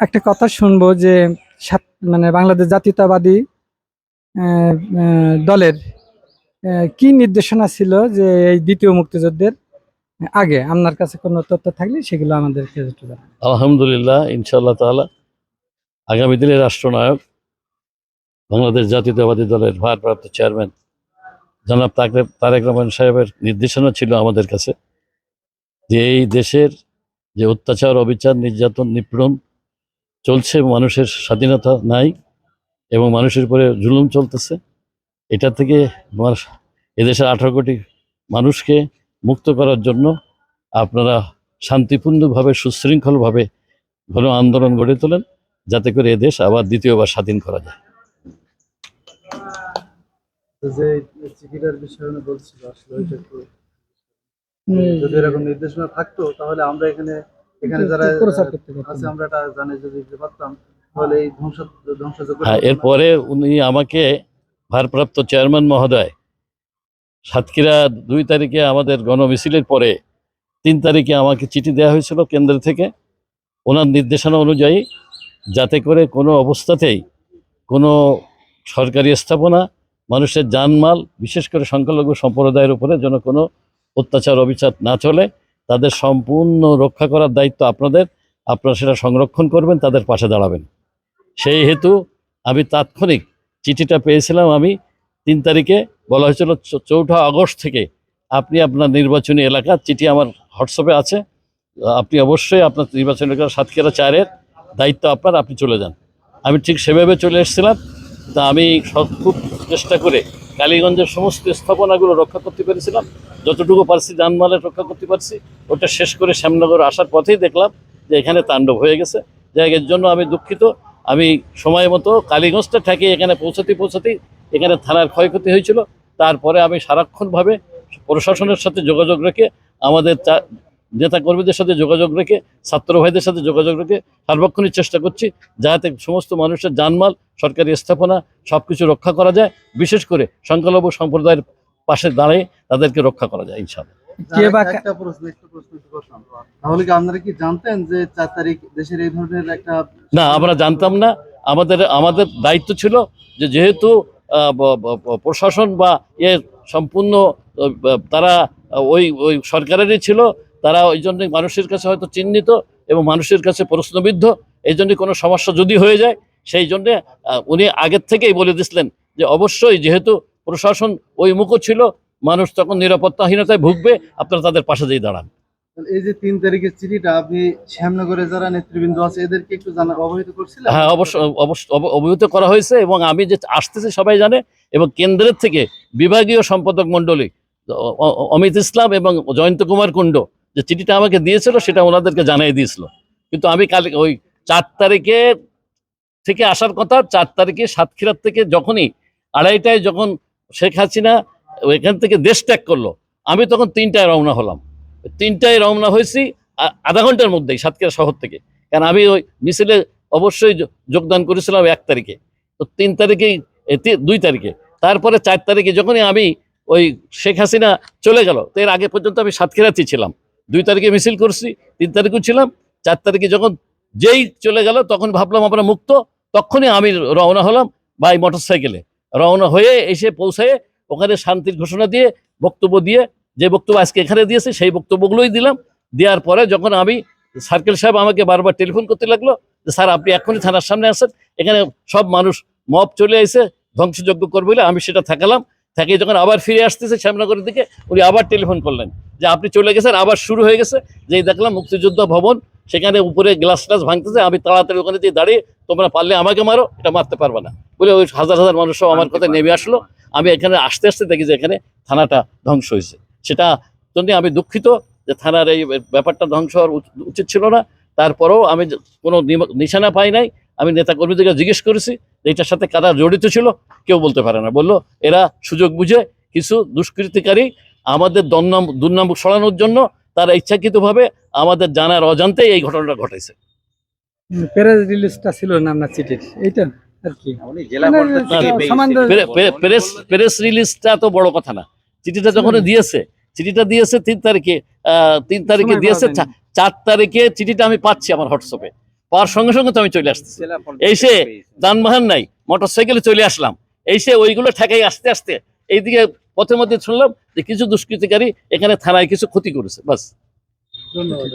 একটা কথা শুনব যে মানে বাংলাদেশ জাতীয়তাবাদী দলের কি নির্দেশনা ছিল যে এই দ্বিতীয় মুক্তিযুদ্ধের আগে আপনার কাছে কোনো তথ্য থাকলে সেগুলো আমাদেরকে। আলহামদুলিল্লাহ, ইনশাআল্লাহ তাআলা আগামী দিনের রাষ্ট্রনায়ক, বাংলাদেশ জাতীয়তাবাদী দলের ভারপ্রাপ্ত চেয়ারম্যান জনাব তারেক রহমান সাহেবের নির্দেশনা ছিল আমাদের কাছে যে এই দেশের যে অত্যাচার, অবিচার, নির্যাতন, নিপীড়ন চলছে, মানুষের স্বাধীনতা নাই এবং মানুষের উপরে জুলুম চলতেছে। এটা থেকে এদেশের আঠারো কোটি মানুষকে মুক্ত করার জন্য আপনারা শান্তিপূর্ণভাবে, সুশৃঙ্খলভাবে গণ আন্দোলন গড়ে তোলেন, যাতে করে এদেশ আবার দ্বিতীয়বার স্বাধীন করা যায়। যে চিঠিটার বিষয়ে বলছিল, আসলে যদি এরকম নির্দেশনা থাকতো তাহলে আমরা এখানে এখানে যারা। আছে আমরা এটা জানি যদি দিতে পারতাম তাহলে এই ধ্বংস ধ্বংসযোগ্য হ্যাঁ এরপরে উনি আমাকে ভারপ্রাপ্ত চেয়ারম্যান মহোদয় সাতক্ষীরা দুই তারিখে আমাদের গণমিছিলের পরে তিন তারিখে আমাকে চিঠি দেওয়া হয়েছিল কেন্দ্র থেকে ওনার নির্দেশনা অনুযায়ী যাতে করে কোনো অবস্থাতেই কোনো সরকারি স্থাপনা মানুষের জানমাল বিশেষ করে সংখ্যালঘু সম্প্রদায়ের উপরে যেন কোনো অত্যাচার, অবিচার না চলে, তাদের সম্পূর্ণ রক্ষা করার দায়িত্ব আপনাদের। আপনারা সেটা সংরক্ষণ করবেন, তাদের পাশে দাঁড়াবেন। সেই হেতু আমি তাৎক্ষণিক চিঠিটা পেয়েছিলাম আমি তিন তারিখে। বলা হয়েছিল চৌঠা আগস্ট থেকে আপনি আপনার নির্বাচনী এলাকা চিঠি আমার হোয়াটসঅ্যাপে আছে। আপনি অবশ্যই আপনার নির্বাচনী এলাকার সাতক্ষীরা চারের দায়িত্ব আপনার, আপনি চলে যান। আমি ঠিক সেভাবে চলে এসেছিলাম। তা আমি খুব চেষ্টা করে কালীগঞ্জের সমস্ত স্থাপনাগুলো রক্ষা করতে পেরেছিলাম। যতটুকু পারছি যানমালের রক্ষা করতে পারছি, ওটা শেষ করে শ্যামনগর আসার পথেই দেখলাম যে এখানে তাণ্ডব হয়ে গেছে। জায়গার জন্য আমি দুঃখিত। আমি সময় মতো কালীগঞ্জটা ঠেকে এখানে পৌঁছাতে পৌঁছাতেই এখানে থানার ক্ষয়ক্ষতি হয়েছিল। তারপরে আমি সারাক্ষণভাবে প্রশাসনের সাথে যোগাযোগ রেখে, আমাদের নেতা কর্মীদের সাথে যোগাযোগ রেখে, ছাত্র ভাইদের সাথে যোগাযোগ রেখে সার্বক্ষণিক চেষ্টা করছি যাতে সমস্ত মানুষের জানমাল সরকারি স্থাপনা সব কিছু রক্ষা করা যায়। বিশেষ করে সংখ্যালঘু সম্প্রদায়ের পাশে দাঁড়িয়ে তাদেরকে রক্ষা করা যায় ইনশাআল্লাহ। কে বা একটা- একটা প্রশ্ন একটা প্রশ্ন তাহলে কি আপনারা কি জানতেন যে চার তারিখ দেশের এই ধরনের একটা না আমরা জানতাম না। আমাদের আমাদের দায়িত্ব ছিল যে যেহেতু প্রশাসন বা এ সম্পূর্ণ তারা ওই ওই সরকারেরই ছিল তারা ওই জন্য মানুষের কাছে হয়তো চিহ্নিত এবং মানুষের কাছে প্রশ্নবিদ্ধ। এই জন্য কোনো সমস্যা যদি হয়ে যায় সেই জন্যে উনি আগের থেকেই বলে দিছিলেন যে অবশ্যই যেহেতু প্রশাসন ওই মুখও ছিল মানুষ তখন নিরাপত্তাহীনতায় ভুগবে আপনারা তাদের পাশে যেয়ে দাঁড়ান। এই যে তিন তারিখের চিঠিটা আপনি শ্যামনগরে যারা নেতৃবৃন্দ আছে এদেরকে একটু জানা অবহিত করছিলেন? হ্যাঁ অবশ্য অবশ্য অব- অবহিত করা হয়েছে এবং আমি যে আসতেছি সবাই জানে এবং কেন্দ্রের থেকে বিভাগীয় সম্পাদক মণ্ডলী অমিত ইসলাম এবং জয়ন্ত কুমার কুণ্ড যে চিঠিটা আমাকে দিয়েছিল সেটা ওনাদেরকে জানিয়ে দিয়েছিল। কিন্তু আমি কাল ওই চার তারিখে থেকে আসার কথা চার তারিখে সাতক্ষীরার থেকে যখনই আড়াইটায় যখন শেখ হাসিনা এখান থেকে দেশ ত্যাগ করল। আমি তখন তিনটায় রওনা হলাম। তিনটায় রওনা হয়েছি আধা ঘণ্টার মধ্যেই সাতক্ষীরা শহর থেকে। কারণ আমি ওই মিছিলে অবশ্যই যোগদান করেছিলাম এক তারিখে। তো তিন তারিখেই দুই তারিখে। তারপরে চার তারিখে যখনই আমি ওই শেখ হাসিনা চলে গেল, তো এর আগে পর্যন্ত আমি সাতক্ষীরাতেই ছিলাম। দুই তারিখে মিছিল করছি, তিন তারিখেও ছিলাম। চার তারিখে যখন যেই চলে গেল, তখন ভাবলাম আমরা মুক্ত। তখনই আমি রওনা হলাম বাই মোটর সাইকেলে রওনা হয়ে এসে পৌঁছায় ওখানে শান্তির ঘোষণা দিয়ে, বক্তব্য দিয়ে, যে বক্তব্য আজকে এখানে দিয়েছে সেই বক্তব্যগুলোই দিলাম। দেওয়ার পরে যখন আমি সার্কেল সাহেব আমাকে বারবার টেলিফোন করতে লাগল যে, স্যার, আপনি এখনই থানার সামনে আসেন। এখানে সব মানুষ মব চলে এসে ধ্বংসযজ্ঞ করবে বলে আমি সেটা থাকালাম। থেকে যখন আবার ফিরে আসতেছে শ্যামনগরের দিকে, উনি আবার টেলিফোন করলেন যে, আপনি চলে গেছেন, আবার শুরু হয়ে গেছে। যেই দেখলাম মুক্তিযোদ্ধা ভবন, সেখানে উপরে গ্লাস ট্লাস ভাঙতেছে, আমি তাড়াতাড়ি ওখানে দিয়ে দাঁড়িয়ে তোমরা পারলে আমাকে মারো, এটা মারতে পারবে না। বলে ওই হাজার হাজার মানুষ সব আমার কথা নেমে আসলো। আমি এখানে আসতে আসতে দেখি যে এখানে থানাটা ধ্বংস হয়েছে। সেটা জন্য আমি দুঃখিত যে থানার এই ব্যাপারটা ধ্বংস হওয়ার উচিত ছিল না। তারপরেও আমি কোনো নিশানা পাই নাই। আমি নেতা কর্মীদেরকে জিজ্ঞেস করেছি যে এটার সাথে কারা জড়িত ছিল কেউ বলতে পারে না। বলল এরা সুযোগ বুঝে কিছু দুষ্কৃতিকারী আমাদের দন্নাম দুর্নাম সরানোর জন্য তারা ইচ্ছাকৃতভাবে আমাদের জানার অজান্তেই এই ঘটনাটা ঘটেছে। প্রেস রিলিজটা ছিল না আপনার চিঠির এইটা আর কি। জেলা মানে প্রেস প্রেস রিলিজটা তো বড় কথা না। চিঠিটা যখন দিয়েছে চিঠিটা দিয়েছে তিন তারিখে আহ, তিন তারিখে দিয়েছে চার তারিখে চিঠিটা আমি পাচ্ছি আমার হোয়াটসঅ্যাপে। পাওয়ার সঙ্গে সঙ্গে তো আমি চলে আসতেছি। এসে যানবাহন নাই মোটর সাইকেলে চলে আসলাম। এসে ওইগুলো ঠেকাই আসতে আসতে এইদিকে পথের মধ্যে শুনলাম যে কিছু দুষ্কৃতিকারী এখানে থানায় কিছু ক্ষতি করেছে বাস। ধন্যবাদ।